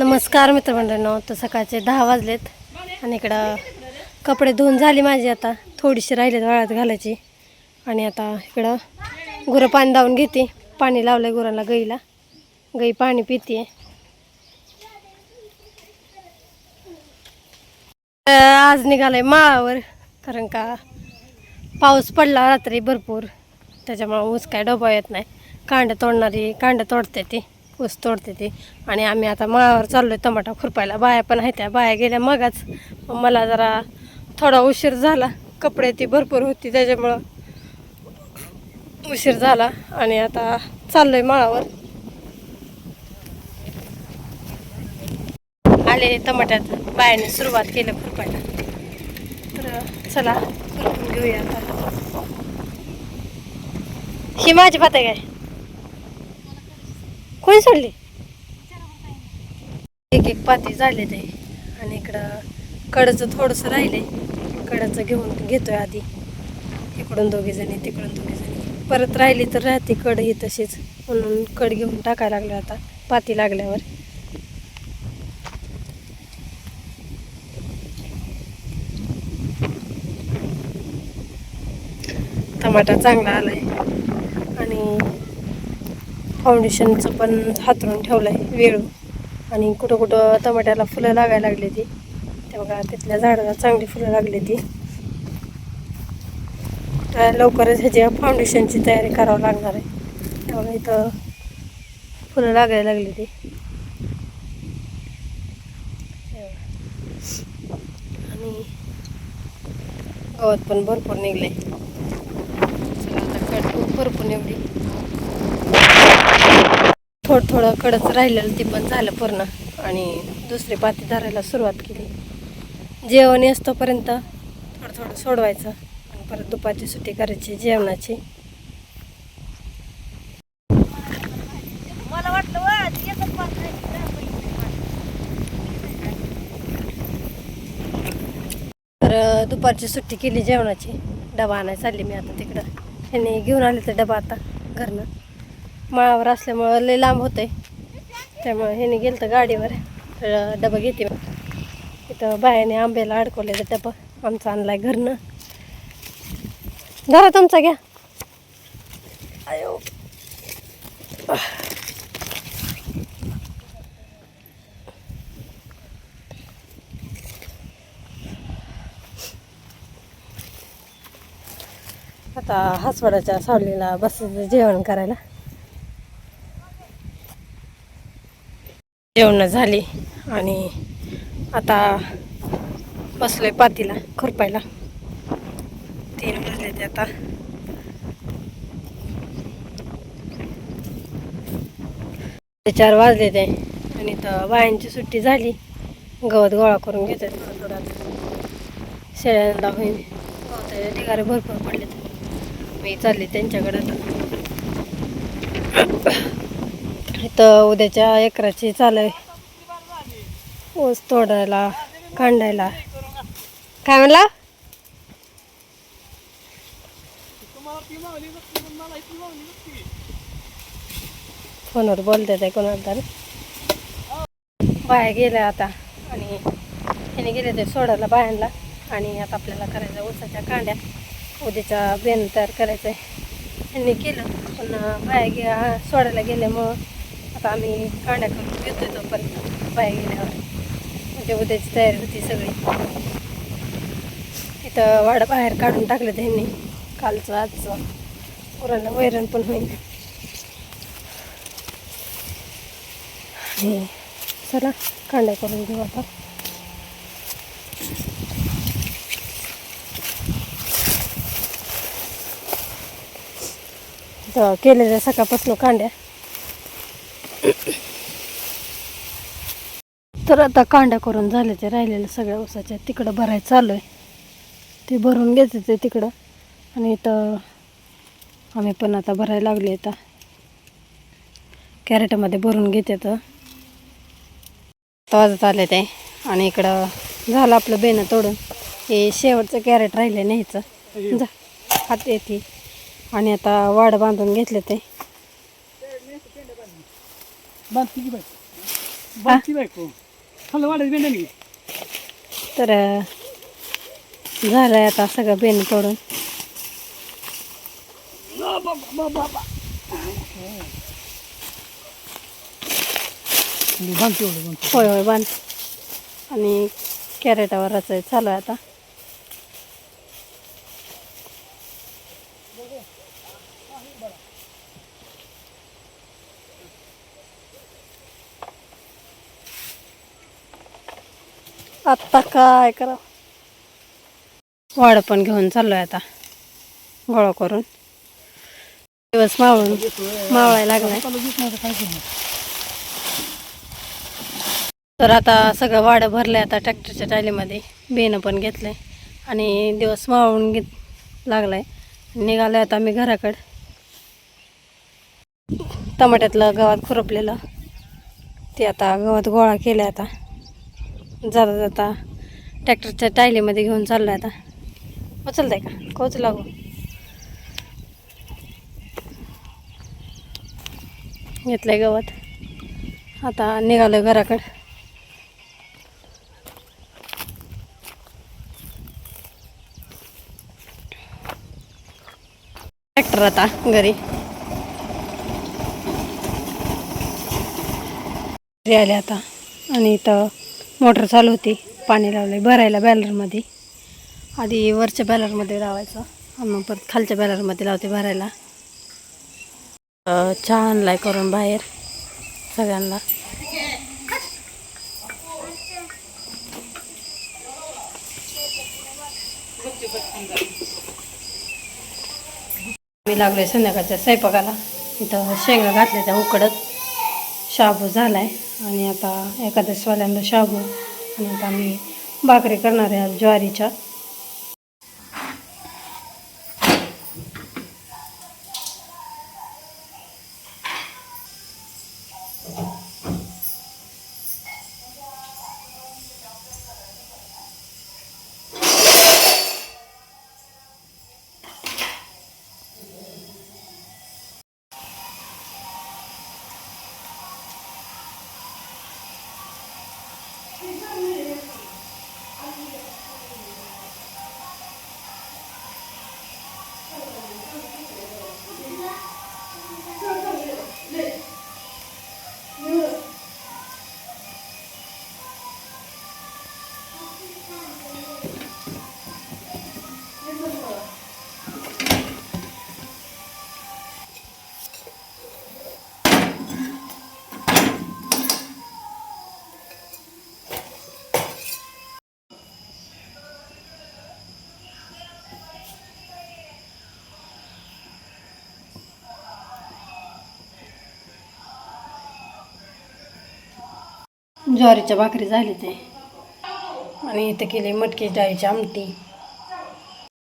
नमस्कार मित्रमंडळींनो तर सकाळचे दहा वाजलेत आणि इकडं कपडे धुवून झाले माझी आता. थोडीशी राहिलेत वाळ्यात घालायची. आणि आता इकडं गुरं पाणी धावून घेते. पाणी लावलंय गुरांना गईला. गई पाणी पिते आज निघालंय माळावर कारण का पाऊस पडला रात्री भरपूर. त्याच्यामुळं ऊस काय डोबा येत नाही. कांड तोडणारी कांड तोडते ती. ऊस तोडते ती. आणि आम्ही आता माळावर चाललोय टमाटा खुरपायला. बाया पण आहेत त्या. बाया गेल्या मगाच. मग मला जरा थोडा उशीर झाला. कपडे ती भरपूर होती त्याच्यामुळं उशीर झाला. आणि आता चाललोय माळावर. आले टमाट्यात. बायाने सुरुवात केलं खुरपायला. तर चला खुरपून घेऊया आता. ही माझी पात आहे काय? कोणी सोडली? एक एक पाती झाले ते. आणि इकडं कडचं थोडंसं राहिले कडचं घेऊन घेतोय आधी. इकडून दोघे जणी तिकडून दोघे जणी. परत राहिली तर राहते कड ही तशीच. म्हणून कड घेऊन टाकायला लागलो आता पाती लागल्यावर. टमाटा चांगला आलाय. आणि फाउंडेशनचं पण हातरून ठेवलं आहे वेळू आणि कुठं कुठं टमाट्याला फुलं लागायला लागली ती. ते बघा तिथल्या झाडाला चांगली फुलं लागली ती. तर लवकरच ह्याची फाउंडेशनची तयारी करावं लागणार आहे. तेव्हा इथं फुलं लागायला लागली ती. आणि गवत पण भरपूर निघले आता कट भरपूर एवढी थोडं थोडं कडच राहिलेलं ते पण झालं पूर्ण. आणि दुसरी पाती धरायला सुरुवात केली. जेवण असतोपर्यंत थोडं थोडं सोडवायचं. आणि परत दुपारची सुट्टी करायची जेवणाची. तर दुपारची सुट्टी केली जेवणाची. डबा आणायला चालली मी आता तिकडं. ह्यांनी घेऊन आले तर डबा आता घरनं. माळावर असल्यामुळं लय लांब होतंय. त्यामुळे ह्याने गेलं तर गाडीवर डबा घेते इथं बायाने आंब्याला अडकवलेलं डबा. आमचा आणलाय घरनं. धरा तुमचा घ्या. आयो. आता हसवडाच्या सावलीला बस जेवण करायला. जेवण झाली आणि आता बसलोय पातीला खुरपायला. तीन वाजले ते आता. ते चार वाजले ते आणि तर बायांची सुट्टी झाली. गवत गोळा करून घेतात. थोडं थोडं शेळ्यांना होईल गवताच्या ढिगारे भरपूर पडले मी चालले त्यांच्याकडे आता. इथं उद्याच्या एकराची चालू आहे. ऊस तोडायला कांडायला. काय म्हणला? फोनवर बोलते ते कोणाला तर. बाया गेल्या आता आणि त्याने गेले ते सोडायला बायांना. आणि आता आपल्याला करायचं ऊसाच्या कांड्या. उद्याच्या बेन तयार करायचं आहे ह्यांनी केलं पण बाया गे सोडायला गेल्यामुळं आम्ही कांड्या करून तो पण बाया गेल्यावर म्हणजे उद्याची तयारी होती सगळी. इथं वाडा बाहेर काढून टाकलं त्यांनी. कालचं आजचं. पुराला वैरण पण होईल. आणि चला कांड्या करून घेऊ आता. तर केलेल्या सकाळपासून कांड्या. तर आता कांड्या करून झाले ते सगळ्या ऊसाच्या तिकडं भरायचं चालू आहे ते भरून घ्यायचं ते तिकडं. आणि इथं आम्ही पण आता भरायला लागले आता कॅरेटमध्ये भरून घेते तर वाजत आले ते. आणि इकडं झालं आपलं बेनं तोडून. हे शेवटचं कॅरेट राहिले न्यायचं जा हात येते. आणि आता वाड बांधून घेतले ते. बांध किती पाहिजे बाकी बायको. खाल्लं वाढत बेंडा नाही तर झालंय आता सगळं बेन बांधते एवढं बांधते. होय होय बांध. आणि कॅरेटावर रचाय चालू आहे आता. आत्ता काय करा वाड पण घेऊन चाललोय आता. गोळा करून. दिवस मावळून मावळायला लागलाय. तर आता सगळं वाडं भरलं आहे आता ट्रॅक्टरच्या टायलीमध्ये बेनं पण घेतलं आहे आणि दिवस मावळून घेत लागलाय. आहे आता आम्ही घराकडं. टमाट्यातलं गवात खुरपलेलं. ते आता गवत गोळा केलं आता. जाता जाता ट्रॅक्टरच्या टायलीमध्ये घेऊन चाललो आहे आता. उचलताय का? कोच लागू घेतलंय गवत. आता निघालो घराकडं. ट्रॅक्टर आता घरी. घरी आले आता. आणि इथं मोटर चालू होती. पाणी लावलं भरायला बॅलरमध्ये आधी वरच्या बॅलरमध्ये लावायचं आणि मग परत खालच्या बॅलरमध्ये लावते भरायला. चहा आणलाय करून बाहेर सगळ्यांना. मी लागलोय संध्याकाळच्या स्वयंपाकाला. इथं शेंगा घातल्या त्या उकडत. शाबू झाला आहे आणि आता एकादशवाल्यांना शाबू आणि आता मी भाकरी करणार आहे आज ज्वारीच्या. ज्वारीच्या भाकरी झाली ते आणि इथं केली मटकी डाळीची आमटी.